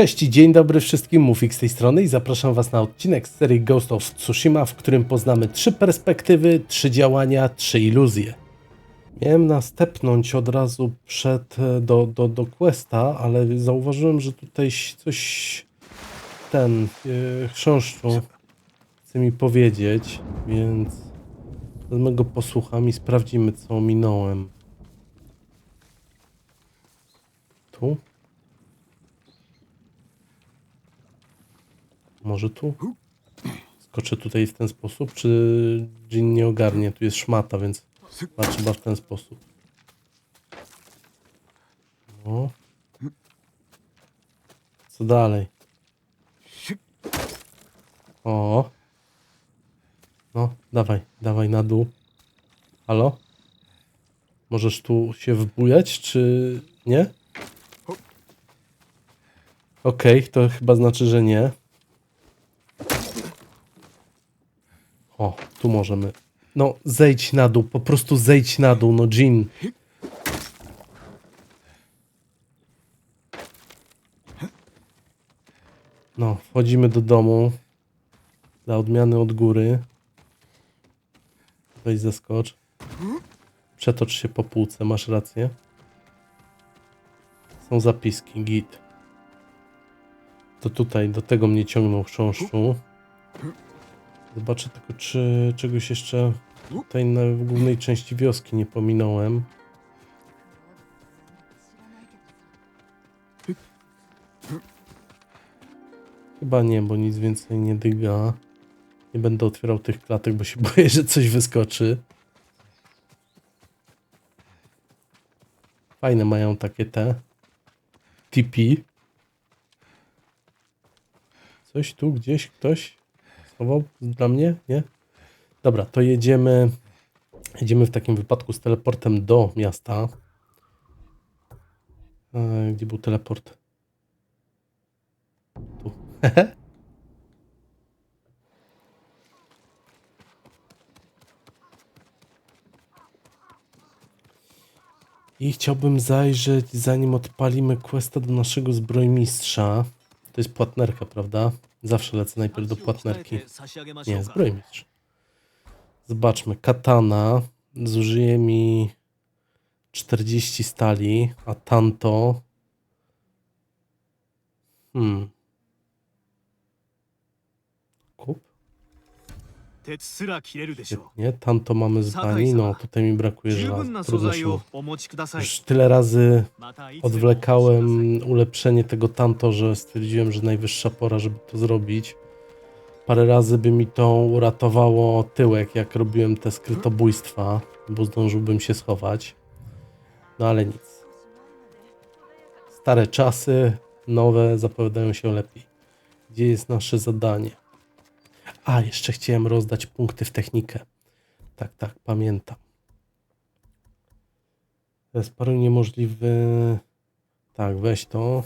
Cześć i dzień dobry wszystkim, Mufik z tej strony i zapraszam Was na odcinek z serii Ghost of Tsushima, w którym poznamy trzy perspektywy, trzy działania, trzy iluzje. Miałem następnąć od razu przed e, do, do, do questa, ale zauważyłem, że tutaj coś ten yy, chrząszczu chce mi powiedzieć, więc wezmę go posłucham i sprawdzimy co ominąłem. Tu? Może tu? Skoczę tutaj w ten sposób, czy Jin nie ogarnie? Tu jest szmata, więc chyba trzeba w ten sposób. No. Co dalej? O. No, dawaj, dawaj na dół. Halo? Możesz tu się wbujać, czy nie? Okej, to chyba znaczy, że nie. O, tu możemy. No, zejdź na dół, po prostu zejdź na dół, no Jean. No, wchodzimy do domu. Dla odmiany od góry. Weź zeskocz. Przetocz się po półce, masz rację. Są zapiski, git. To tutaj, do tego mnie ciągnął chrząszczu. Zobaczę tylko, czy czegoś jeszcze tutaj na głównej części wioski nie pominąłem. Chyba nie, bo nic więcej nie dyga. Nie będę otwierał tych klatek, bo się boję, że coś wyskoczy. Fajne mają takie te. TP. Coś tu gdzieś ktoś dla mnie? Nie? Dobra, to jedziemy. Jedziemy w takim wypadku z teleportem do miasta. E, Gdzie był teleport? Tu. I chciałbym zajrzeć, zanim odpalimy questa do naszego zbrojmistrza. To jest płatnerka, prawda? Zawsze lecę najpierw do płatnerki. Nie, zbrojmistrz. Zobaczmy. Katana zużyje mi 40 stali, a tanto... Hmm. 鉄すら切れるでしょ Nie, tanto mamy z bani. No, tutaj mi brakuje う十分 żelaza. な素 Trudno 材 się をお持ちください Już tyle razy またいつでも odwlekałem お越しください ulepszenie tego tanto, że stwierdziłem, że najwyższa pora, żeby to zrobić. Parę razy by mi to uratowało tyłek, jak robiłem te skrytobójstwa, bo zdążyłbym się schować. No ale nic. Stare czasy, nowe zapowiadają się lepiej. Gdzie jest nasze zadanie? A, jeszcze chciałem rozdać punkty w technikę. Tak, tak, pamiętam. Sparuj niemożliwy. Tak, weź to.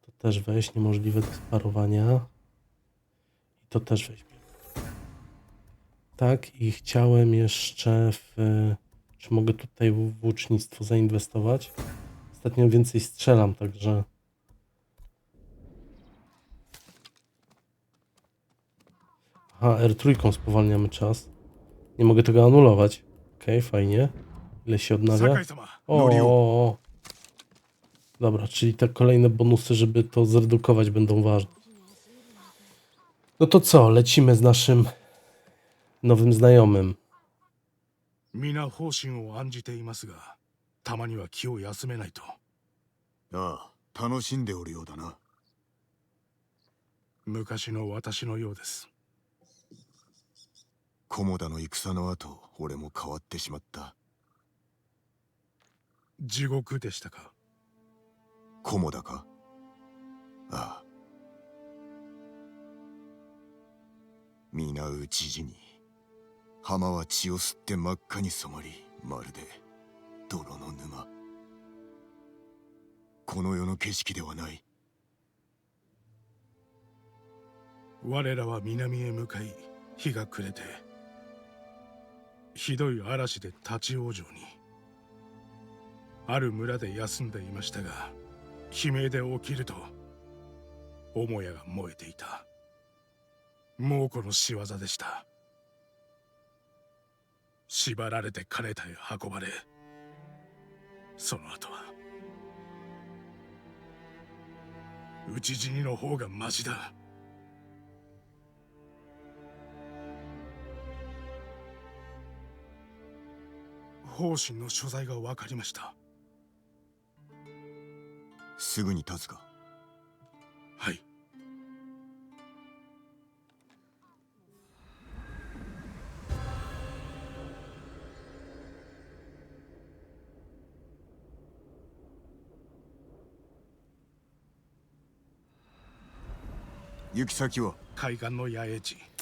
To też weź, niemożliwe do sparowania. I to też weź. Tak, i chciałem jeszcze w. Czy mogę tutaj w włócznictwo zainwestować? Ostatnio więcej strzelam, także. Aha, R3 spowalniamy czas. Nie mogę tego anulować. Okej, fajnie. Ile się odnawia? 酒井様 O, 乗りを o, o. Dobra, czyli te kolejne bonusy, żeby to zredukować, będą ważne. No to co, lecimy z naszym nowym znajomym. 皆方針を案じていますがたまには気を休めないとああ楽しんでおるようだな昔の私のようです 菰田の戦の後俺も変わってしまった。地獄でしたか？菰田か？ああ。皆討ち死に浜は血を吸って真っ赤に染まりまるで泥の沼。この世の景色ではない。我らは南へ向かい日が暮れてひどい嵐で立ち往生に。ある村で休んでいましたが悲鳴で起きると母屋が燃えていた。猛虎の仕業でした。縛られてカネタへ運ばれその後は討ち死にの方がマシだ。方針の所在が分かりました。すぐに立つか。はい。行き先は？海岸の野営地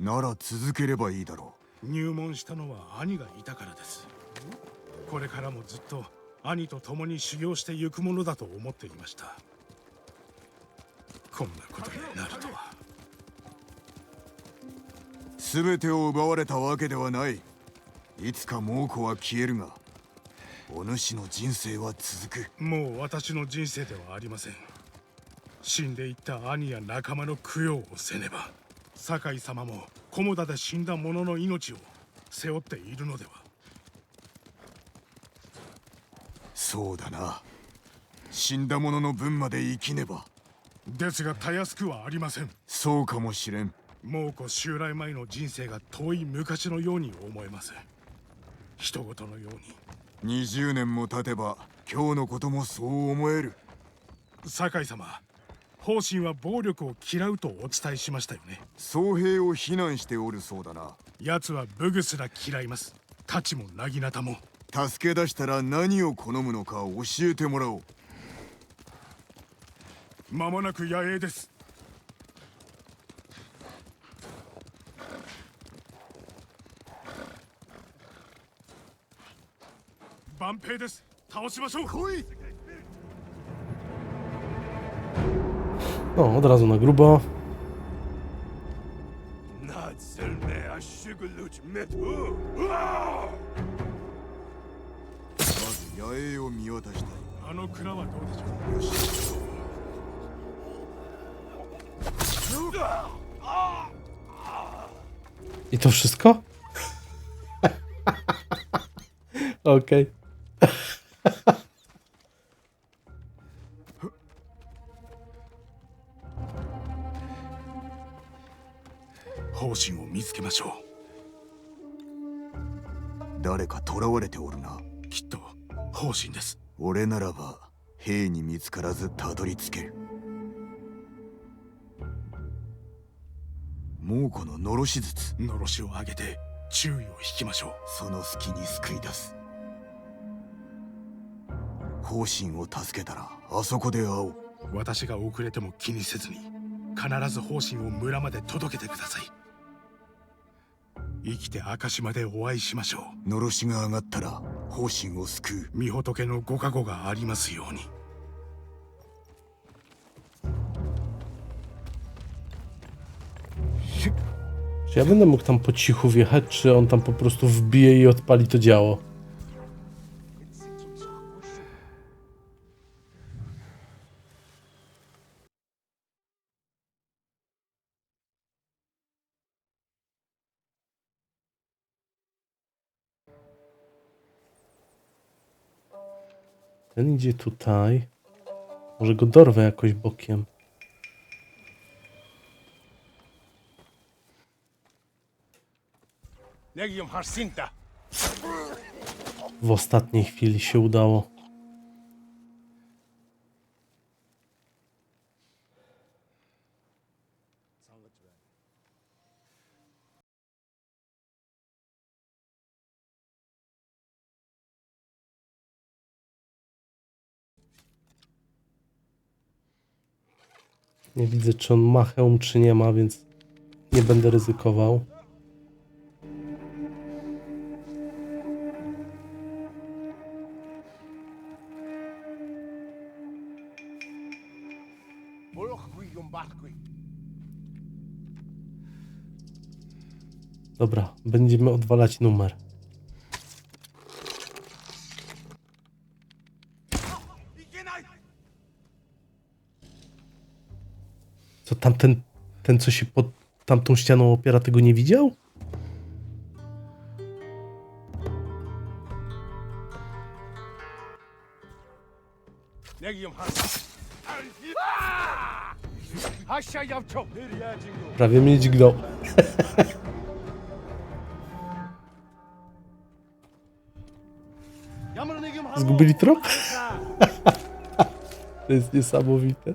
なら続ければいいだろ入門したのは兄がいたからです。これからもずっと兄と共に修行してゆくものだと思っていました。こんなことになるとは。う全てを奪われたわけではない。いつか猛虎は消えるがお主の人生は続く。もう私の人生ではありません。死んでいった兄や仲間の供養をせねば酒井様も菰田で死んだ者の命を背負っているのでは。そうだな。死んだ者の分まで生きねば。ですがたやすくはありません。そうかもしれん。猛虎襲来前の人生が遠い昔のように思えます。人事のように。20年も経てば今日のこともそう思える。酒井様方針は暴力を嫌うとお伝えしましたよね。僧兵を非難しておるそうだな。奴は武具すら嫌います。太刀も薙刀も。助け出したら何を好むのか教えてもらおう。間もなく野営です。万平です。倒しましょう。来い O, od razu na grubo. I to wszystko? Okej. Okay. です俺ならば兵に見つからずたどり着ける。猛虎ののろし術のろしを上げて注意を引きましょう。その隙に救い出す。方針を助けたらあそこで会おう。私が遅れても気にせずに必ず方針を村まで届けてください。生きて明石までお会いしましょう。のろしが上がったら方針を救う御仏のご加護がありますように Czy ja będę mógł tam po cichu wjechać, czy on tam po prostu wbije i odpali to działo? Ten idzie tutaj. Może go dorwę jakoś bokiem. W ostatniej chwili się udało. Nie widzę, czy on ma hełm, czy nie ma, więc nie będę ryzykował. Dobra, będziemy odwalać numer. Co tamten, ten co się pod tamtą ścianą opiera, tego nie widział? Prawie mnie dźgnął. Zgubili trop? To jest niesamowite.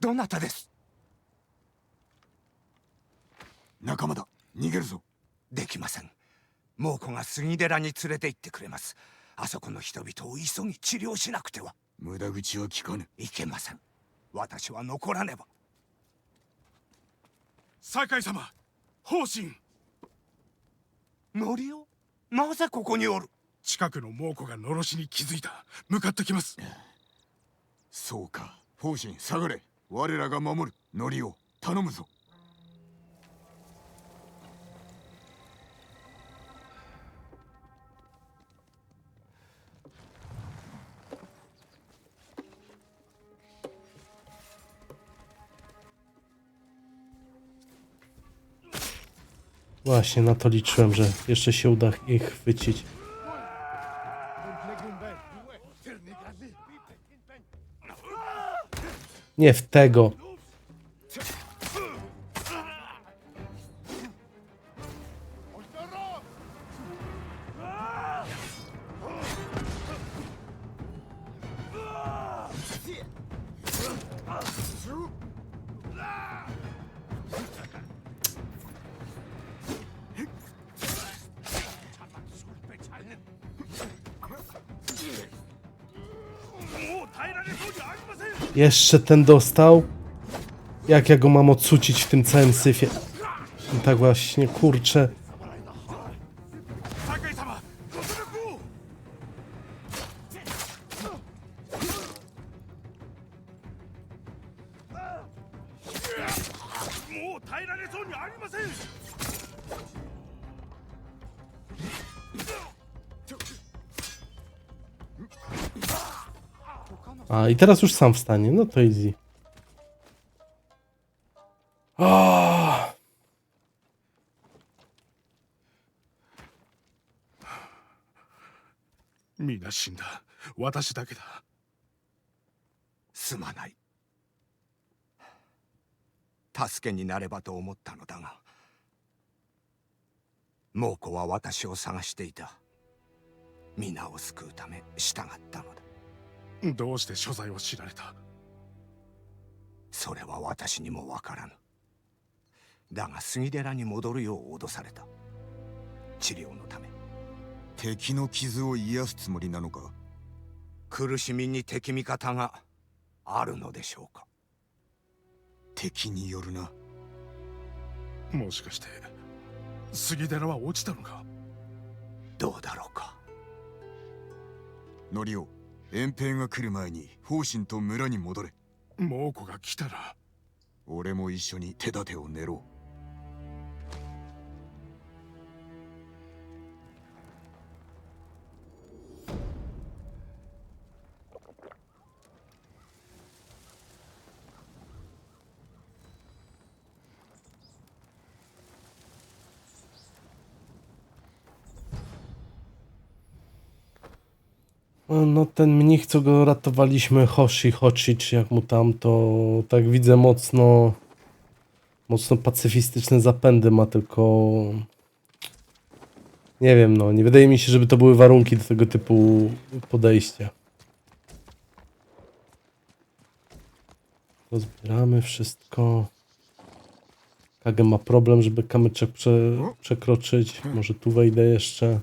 どなたです？仲間だ。逃げるぞ。できません。猛虎が杉寺に連れて行ってくれます。あそこの人々を急ぎ治療しなくては。無駄口は聞かぬ。いけません。私は残らねば。酒井様方針。ノリオなぜここにおる？近くの猛虎がのろしに気づいた。向かってきます。そうか。方針下がれ 我らが守るノリオ頼むぞ Właśnie na to liczyłem, że jeszcze się uda ich chwycić. Nie w tego. Jeszcze ten dostał. Jak ja go mam odsucić w tym całym syfie? I tak właśnie, kurczę. A, i teraz już sam wstanie. No to easy. Ah! みんな死んだ私だけだすまない助けになればと思ったのだが猛虎は私を探していた皆を救うため従ったのだどうして所在を知られた？それは私にもわからぬ。だが杉寺に戻るよう脅された。治療のため。敵の傷を癒すつもりなのか？苦しみに敵味方があるのでしょうか？敵によるな。もしかして杉寺は落ちたのか？どうだろうか？ノリオ遠兵が来る前に方針と村に戻れ。猛虎が来たら。俺も一緒に手立てを練ろう No ten mnich, co go ratowaliśmy, Hoshi, Hoshi, czy jak mu tam, to tak widzę mocno mocno pacyfistyczne zapędy ma, tylko nie wiem, no, nie wydaje mi się, żeby to były warunki do tego typu podejścia. Rozbieramy wszystko. Kage ma problem, żeby kamyczek prze, przekroczyć. Może tu wejdę jeszcze.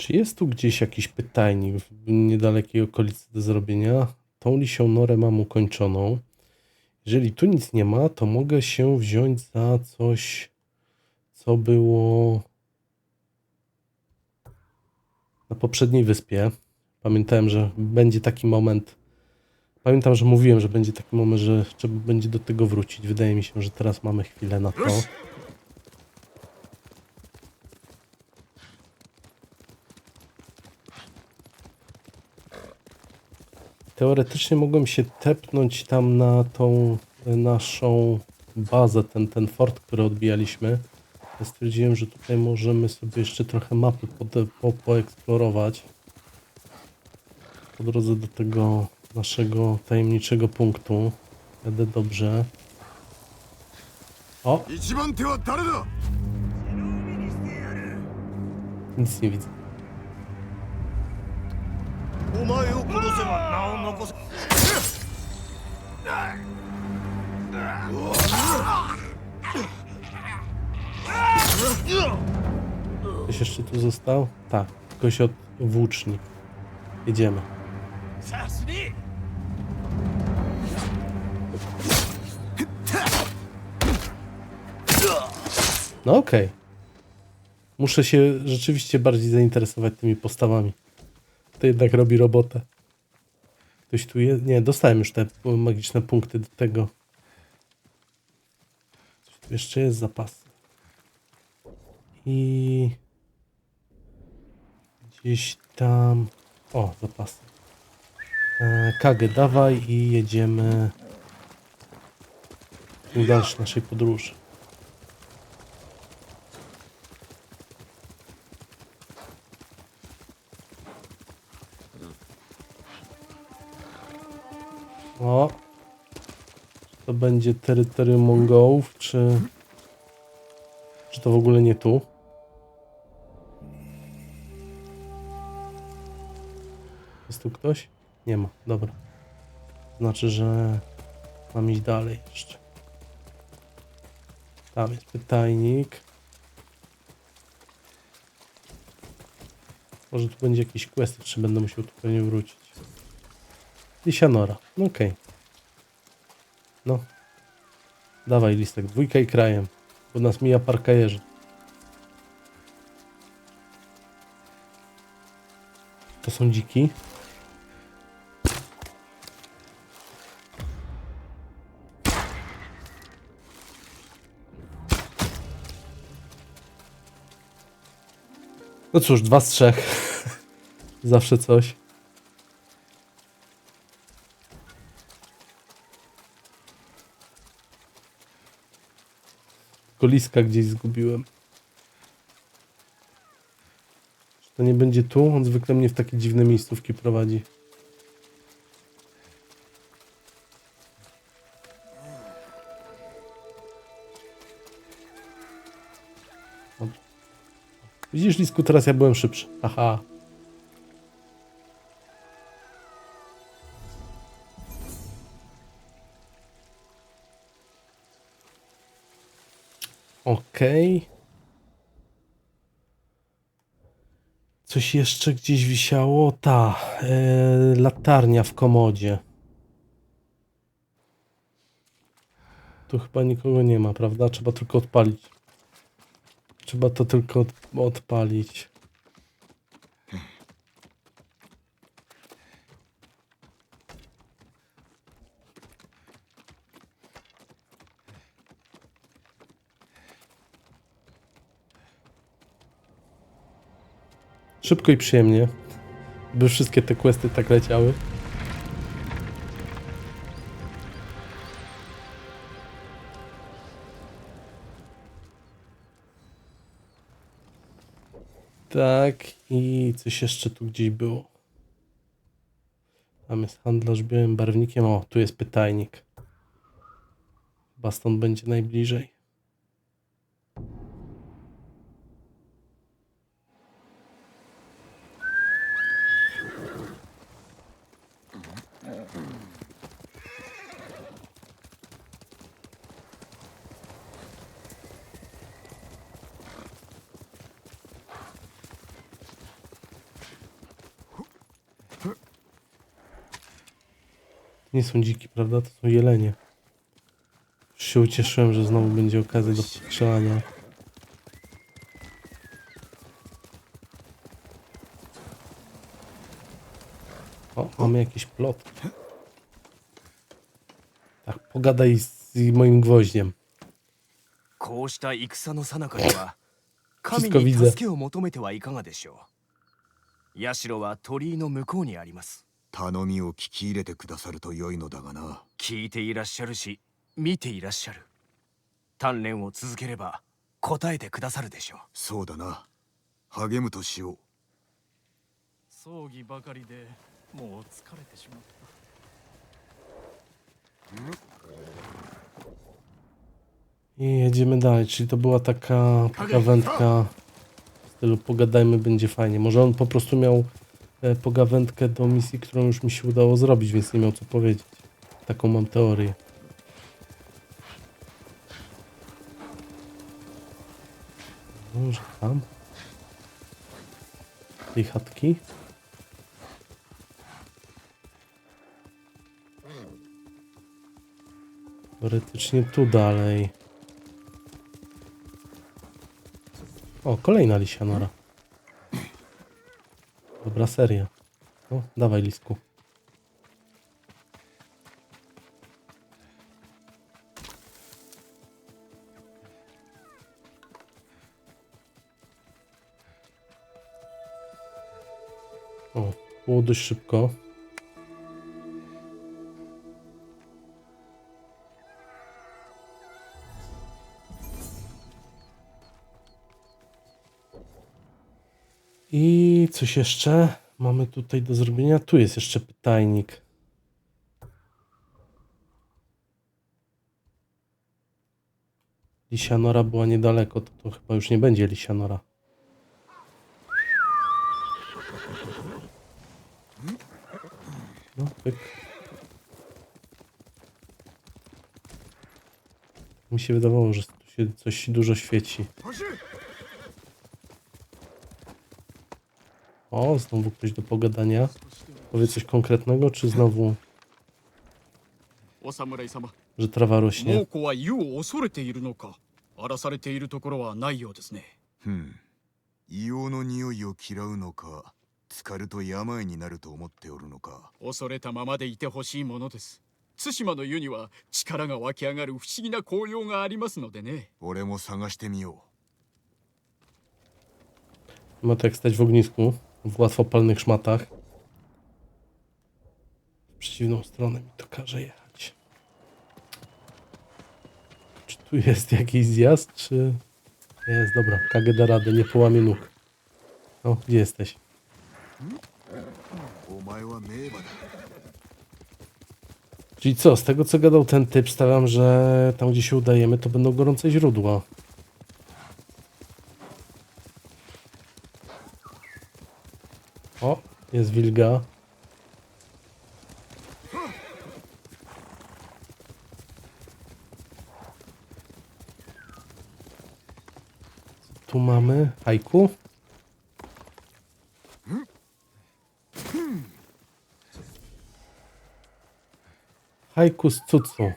Czy jest tu gdzieś jakiś pytajnik w niedalekiej okolicy do zrobienia? Tą lisią norę mam ukończoną. Jeżeli tu nic nie ma, to mogę się wziąć za coś, co było na poprzedniej wyspie. Pamiętałem, że będzie taki moment. Pamiętam, że mówiłem, że będzie taki moment, że trzeba będzie do tego wrócić. Wydaje mi się, że teraz mamy chwilę na to. teoretycznie mogłem się tepnąć tam na tą e, naszą bazę, ten, ten fort, który odbijaliśmy. Ja stwierdziłem, że tutaj możemy sobie jeszcze trochę mapy po, po, poeksplorować. Po drodze do tego naszego tajemniczego punktu. Jadę dobrze. O! Nic nie widzę. Ktoś jeszcze tu został? Tak, ktoś od włócznik. Jedziemy. No okej. Muszę się rzeczywiście bardziej zainteresować tymi postawami. To jednak robi robotę. Ktoś tu jest? Nie, dostałem już te magiczne punkty do tego. Jeszcze jest zapas. I gdzieś tam. O, zapasy. E, Kagę dawaj i jedziemy w dalszej naszej podróży. Będzie terytorium Mongołów, czy... Czy to w ogóle nie tu? Jest tu ktoś? Nie ma, dobra. Znaczy, że mam iść dalej jeszcze. Tam jest pytajnik. Może tu będzie jakiś quest, czy będę musiał tu pewnie wrócić. Lisianora, no okej. No. Dawaj listek, dwójka i krajem. Bo nas mija parka. To są dziki. No cóż, dwa z trzech. Zawsze coś. Koliska gdzieś zgubiłem. Czy to nie będzie tu? On zwykle mnie w takie dziwne miejscówki prowadzi. Widzisz, Lisku, teraz ja byłem szybszy. Aha. Okej. Coś jeszcze gdzieś wisiało? Ta, e, latarnia w komodzie. Tu chyba nikogo nie ma, prawda? Trzeba tylko odpalić. Trzeba to tylko od, odpalić. Szybko i przyjemnie. By wszystkie te questy tak leciały. Tak, i coś jeszcze tu gdzieś było. Tam jest handlarz białym barwnikiem. O, tu jest pytajnik. Chyba stąd będzie najbliżej. nie są dziki, prawda? To są jelenie. Już się ucieszyłem, że znowu będzie okazja do strzelania. O, mamy jakiś plot. Tak, pogadaj z moim gwoździem. こうした戦の最中には神 Wszystko に widzę. 助けを求めてはいかがでしょう社は鳥居の向こうにあります 頼みを聞き入れてくださると良いのだがな聞いていらっしゃるし見ていらっしゃる鍛錬を続ければ答えてくださるでしょうそうだな励むとしよう葬儀ばかりでもう疲れてしまった I jedziemy dalej, czyli to była taka, taka wędka w stylu pogadajmy, będzie fajnie. Może on po prostu miał e, pogawędkę do misji, którą już mi się udało zrobić, więc nie miał co powiedzieć. Taką mam teorię. Może tam? Tej chatki? Teoretycznie tu dalej. O, kolejna lisianora. Dobra seria. No, dawaj lisku. O, było dość szybko. I coś jeszcze mamy tutaj do zrobienia. Tu jest jeszcze pytajnik. Lisianora była niedaleko, to, to chyba już nie będzie Lisianora. No, pyk. Mi się wydawało, że tu się coś dużo świeci. O, znowu ktoś do pogadania. Powie coś konkretnego, czy znowu, お侍様 że trawa 猛 rośnie? 虎は湯を恐れているのか荒らされているところはないようですねふん硫黄の匂いを嫌うのか浸かると病になると思っておるのか恐れたままでいてほしいものです対馬の湯には力が湧き上がる不思議な紅葉がありますのでね俺も探してみよ Ma to jak stać w ognisku, w łatwopalnych szmatach. W przeciwną stronę mi to każe jechać. Czy tu jest jakiś zjazd, czy... Jest, dobra, KG da radę, nie połamie nóg. O, gdzie jesteś? Czyli co, z tego co gadał ten typ, stawiam, że tam gdzie się udajemy, to będą gorące źródła. Jest wilga. Co tu mamy? Hajku? Hajku z cucu.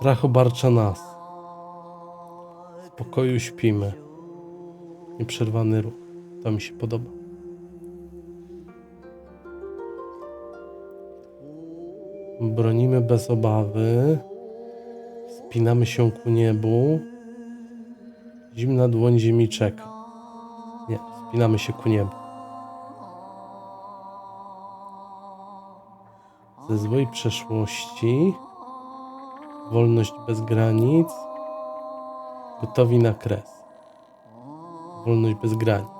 Strach obarcza nas. W pokoju śpimy. Nieprzerwany ruch. To mi się podoba. Bronimy bez obawy. Spinamy się ku niebu. Zimna dłoń ziemi czeka. Nie, spinamy się ku niebu. Ze złej przeszłości Wolność bez granic. Gotowi na kres. Wolność bez granic.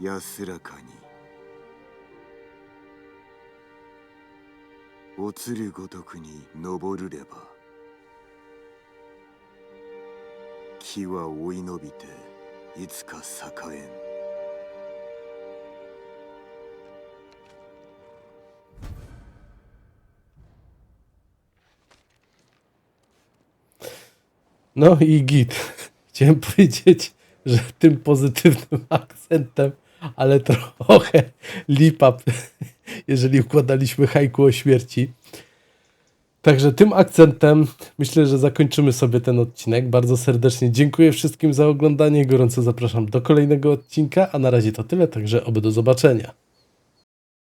安らかにおつるごとくに登るれば木は追い伸びていつか栄えん No i git. Chciałem powiedzieć, że tym pozytywnym akcentem, ale trochę lipa, jeżeli układaliśmy hajku o śmierci. Także tym akcentem myślę, że zakończymy sobie ten odcinek. Bardzo serdecznie dziękuję wszystkim za oglądanie. Gorąco zapraszam do kolejnego odcinka, a na razie to tyle, także oby do zobaczenia.